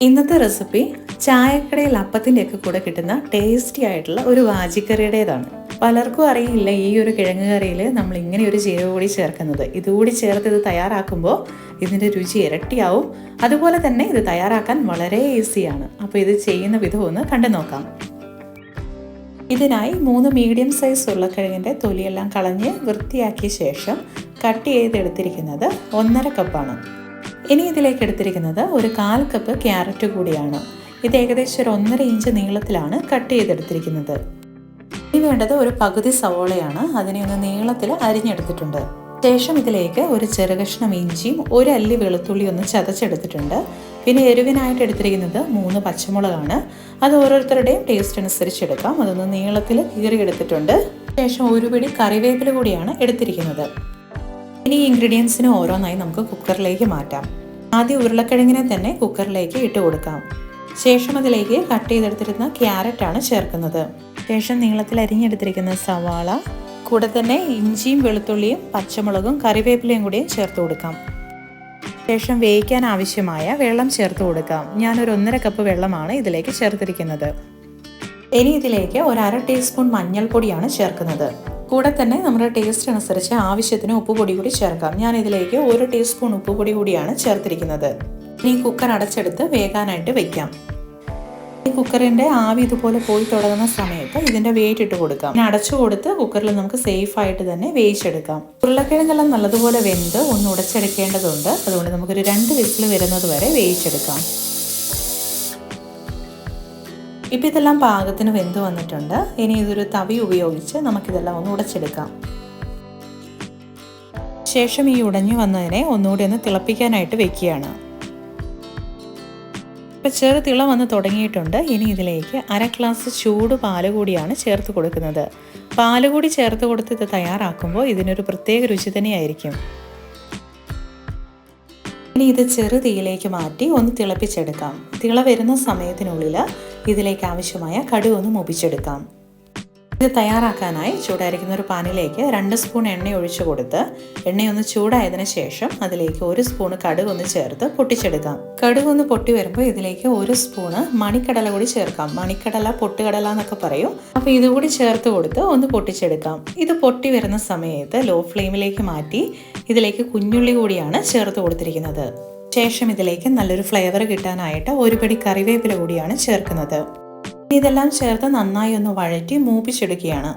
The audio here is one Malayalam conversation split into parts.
ഇന്നത്തെ റെസിപ്പി ചായക്കടയിൽ അപ്പത്തിന്റെ ഒക്കെ കൂടെ കിട്ടുന്ന ടേസ്റ്റി ആയിട്ടുള്ള ഒരു വാജിക്കറിയുടേതാണ്. പലർക്കും അറിയില്ല ഈ ഒരു കിഴങ്ങ് കറിയിൽ നമ്മൾ ഇങ്ങനെ ഒരു ചേരുവ കൂടി ചേർക്കുന്നത്. ഇതുകൂടി ചേർത്ത് ഇത് തയ്യാറാക്കുമ്പോൾ ഇതിന്റെ രുചി ഇരട്ടിയാവും. അതുപോലെ തന്നെ ഇത് തയ്യാറാക്കാൻ വളരെ ഈസിയാണ്. അപ്പോൾ ഇത് ചെയ്യുന്ന വിധം ഒന്ന് കണ്ടു നോക്കാം. ഇതിനായി മൂന്ന് മീഡിയം സൈസ് ഉരുളക്കിഴങ്ങിന്റെ തൊലിയെല്ലാം കളഞ്ഞ് വൃത്തിയാക്കിയ ശേഷം കട്ട് ചെയ്തെടുത്തിരിക്കുന്നത് ഒന്നര കപ്പാണ്. ഇനി ഇതിലേക്ക് എടുത്തിരിക്കുന്നത് ഒരു കാൽ കപ്പ് ക്യാരറ്റ് കൂടിയാണ്. ഇത് ഏകദേശം ഒരു ഒന്നര ഇഞ്ച് നീളത്തിലാണ് കട്ട് ചെയ്തെടുത്തിരിക്കുന്നത്. ഇനി വേണ്ടത് ഒരു പകുതി സവോളയാണ്. അതിനെ ഒന്ന് നീളത്തിൽ അരിഞ്ഞെടുത്തിട്ടുണ്ട്. ശേഷം ഇതിലേക്ക് ഒരു ചെറുകഷ്ണം ഇഞ്ചിയും ഒരു അല്ലി വെളുത്തുള്ളി ഒന്ന് ചതച്ചെടുത്തിട്ടുണ്ട്. പിന്നെ എരിവിനായിട്ട് എടുത്തിരിക്കുന്നത് മൂന്ന് പച്ചമുളകാണ്. അത് ഓരോരുത്തരുടെയും ടേസ്റ്റ് അനുസരിച്ച് എടുക്കാം. അതൊന്ന് നീളത്തിൽ കീറിയെടുത്തിട്ടുണ്ട്. ശേഷം ഒരു പിടി കറിവേപ്പില കൂടിയാണ് എടുത്തിരിക്കുന്നത്. ഇനി ഇൻഗ്രീഡിയൻസിന് ഓരോന്നായി നമുക്ക് കുക്കറിലേക്ക് മാറ്റാം. ആദ്യം ഉരുളക്കിഴങ്ങിനെ തന്നെ കുക്കറിലേക്ക് ഇട്ട് കൊടുക്കാം. ശേഷം അതിലേക്ക് കട്ട് ചെയ്തെടുത്തിരുന്ന ക്യാരറ്റ് ആണ് ചേർക്കുന്നത്. ശേഷം നീളത്തിൽ അരിഞ്ഞെടുത്തിരിക്കുന്ന സവാള കൂടെ തന്നെ ഇഞ്ചിയും വെളുത്തുള്ളിയും പച്ചമുളകും കറിവേപ്പിലയും കൂടിയും ചേർത്ത് കൊടുക്കാം. ശേഷം വേവിക്കാൻ ആവശ്യമായ വെള്ളം ചേർത്ത് കൊടുക്കാം. ഞാനൊരു ഒന്നര കപ്പ് വെള്ളമാണ് ഇതിലേക്ക് ചേർത്തിരിക്കുന്നത്. ഇനി ഇതിലേക്ക് ഒരു അര ടീസ്പൂൺ മഞ്ഞൾപ്പൊടിയാണ് ചേർക്കുന്നത്. കൂടെ തന്നെ നമ്മുടെ ടേസ്റ്റ് അനുസരിച്ച് ആവശ്യത്തിന് ഉപ്പുപൊടി കൂടി ചേർക്കാം. ഞാൻ ഇതിലേക്ക് ഒരു ടീസ്പൂൺ ഉപ്പുപൊടി കൂടിയാണ് ചേർത്തിരിക്കുന്നത്. ഇനി കുക്കർ അടച്ചെടുത്ത് വേകാനായിട്ട് വെക്കാം. ഈ കുക്കറിന്റെ ആവി ഇതുപോലെ പോയി തുടങ്ങുന്ന സമയത്ത് ഇതിന്റെ വെയിറ്റ് ഇട്ട് കൊടുക്കാം. പിന്നെ അടച്ചു കൊടുത്ത് കുക്കറിൽ നമുക്ക് സേഫ് ആയിട്ട് തന്നെ വേവിച്ചെടുക്കാം. ഉരുളക്കിഴങ്ങെല്ലാം നല്ലതുപോലെ വെന്ത് ഒന്ന് ഉടച്ചെടുക്കേണ്ടതുണ്ട്. അതുകൊണ്ട് നമുക്കൊരു രണ്ട് വിസിൽ വരുന്നത് വരെ വേവിച്ചെടുക്കാം. ഇപ്പം ഇതെല്ലാം പാകത്തിന് വെന്ത് വന്നിട്ടുണ്ട്. ഇനി ഇതൊരു തവി ഉപയോഗിച്ച് നമുക്കിതെല്ലാം ഒന്ന് ഉടച്ചെടുക്കാം. ശേഷം ഈ ഉടഞ്ഞു വന്നതിനെ ഒന്നുകൂടി ഒന്ന് തിളപ്പിക്കാനായിട്ട് വെക്കുകയാണ്. ഇപ്പം ചെറു തിള വന്ന് തുടങ്ങിയിട്ടുണ്ട്. ഇനി ഇതിലേക്ക് അര ഗ്ലാസ് ചൂട് പാൽ കൂടിയാണ് ചേർത്ത് കൊടുക്കുന്നത്. പാൽ കൂടി ചേർത്ത് കൊടുത്ത് ഇത് തയ്യാറാക്കുമ്പോൾ ഇതിനൊരു പ്രത്യേക രുചി തന്നെയായിരിക്കും. ഇനി ഇത് ചെറു തീയിലേക്ക് മാറ്റി ഒന്ന് തിളപ്പിച്ചെടുക്കാം. തിള വരുന്ന സമയത്തിനുള്ളിൽ ഇതിലേക്ക് ആവശ്യമായ കടുക് ഒന്ന് മുപ്പിച്ചെടുക്കാം. ഇത് തയ്യാറാക്കാനായി ചൂടായിരിക്കുന്ന ഒരു പാനിലേക്ക് രണ്ട് സ്പൂൺ എണ്ണ ഒഴിച്ചു കൊടുത്ത് എണ്ണയൊന്ന് ചൂടായതിനു ശേഷം അതിലേക്ക് ഒരു സ്പൂണ് കടുക് ഒന്ന് ചേർത്ത് പൊട്ടിച്ചെടുക്കാം. കടുക് ഒന്ന് പൊട്ടി വരുമ്പോൾ ഇതിലേക്ക് ഒരു സ്പൂണ് മണിക്കടല കൂടി ചേർക്കാം. മണിക്കടല പൊട്ടുകടല എന്നൊക്കെ പറയും. അപ്പോൾ ഇതുകൂടി ചേർത്ത് കൊടുത്ത് ഒന്ന് പൊട്ടിച്ചെടുക്കാം. ഇത് പൊട്ടി വരുന്ന സമയത്ത് ലോ ഫ്ലെയിമിലേക്ക് മാറ്റി ഇതിലേക്ക് കുഞ്ഞുള്ളി കൂടിയാണ് ചേർത്ത് കൊടുത്തിരിക്കുന്നത്. ശേഷം ഇതിലേക്ക് നല്ലൊരു ഫ്ലേവർ കിട്ടാനായിട്ട് ഒരു പിടി കറിവേപ്പില കൂടിയാണ് ചേർക്കുന്നത്. ഇതെല്ലാം ചേർത്ത് നന്നായി ഒന്ന് വഴറ്റി മൂപ്പിച്ചെടുക്കുകയാണ്.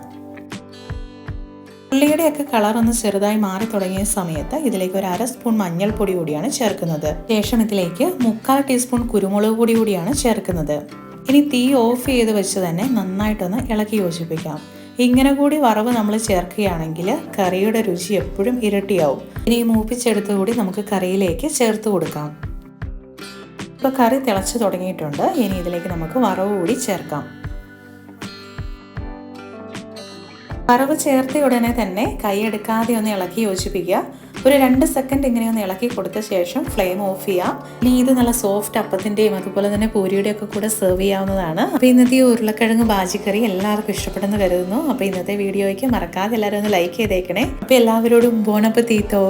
ഉള്ളിയുടെയൊക്കെ കളർ ഒന്ന് ചെറുതായി മാറി തുടങ്ങിയ സമയത്ത് ഇതിലേക്ക് ഒരു അര സ്പൂൺ മഞ്ഞൾപ്പൊടി കൂടിയാണ് ചേർക്കുന്നത്. ശേഷം ഇതിലേക്ക് മുക്കാൽ ടീസ്പൂൺ കുരുമുളക് പൊടി കൂടിയാണ് ചേർക്കുന്നത്. ഇനി തീ ഓഫ് ചെയ്ത് വെച്ച് തന്നെ നന്നായിട്ടൊന്ന് ഇളക്കി യോജിപ്പിക്കാം. ഇങ്ങനെ കൂടി വറവ് നമ്മൾ ചേർക്കുകയാണെങ്കിൽ കറിയുടെ രുചി എപ്പോഴും ഇരട്ടിയാവും. ഇനി മൂപ്പിച്ചെടുത്ത് കൂടി നമുക്ക് കറിയിലേക്ക് ചേർത്ത് കൊടുക്കാം. ഇപ്പോൾ കറി തിളച്ചു തുടങ്ങിയിട്ടുണ്ട്. ഇനി ഇതിലേക്ക് നമുക്ക് വറവ് കൂടി ചേർക്കാം. വറവ് ചേർത്ത ഉടനെ തന്നെ കൈ എടുക്കാതെ ഒന്ന് ഇളക്കി യോജിപ്പിക്കുക. ഒരു രണ്ട് സെക്കൻഡ് ഇങ്ങനെ ഒന്ന് ഇളക്കി കൊടുത്ത ശേഷം ഫ്ലെയിം ഓഫ് ചെയ്യാം. ഇനി ഇത് നല്ല സോഫ്റ്റ് അപ്പത്തിന്റെയും അതുപോലെ തന്നെ പൂരിയുടെ ഒക്കെ കൂടെ സെർവ് ചെയ്യാവുന്നതാണ്. അപ്പോൾ ഇന്നത്തെ ഈ ഉരുളക്കിഴങ്ങ് ബാജിക്കറി എല്ലാവർക്കും ഇഷ്ടപ്പെടുന്നു കരുതുന്നു. അപ്പോൾ ഇന്നത്തെ വീഡിയോയ്ക്ക് മറക്കാതെ എല്ലാവരും ഒന്ന് ലൈക്ക് ചെയ്തേക്കണേ. അപ്പോൾ എല്ലാവരോടും ബോണപ്പ് തീത്തോ.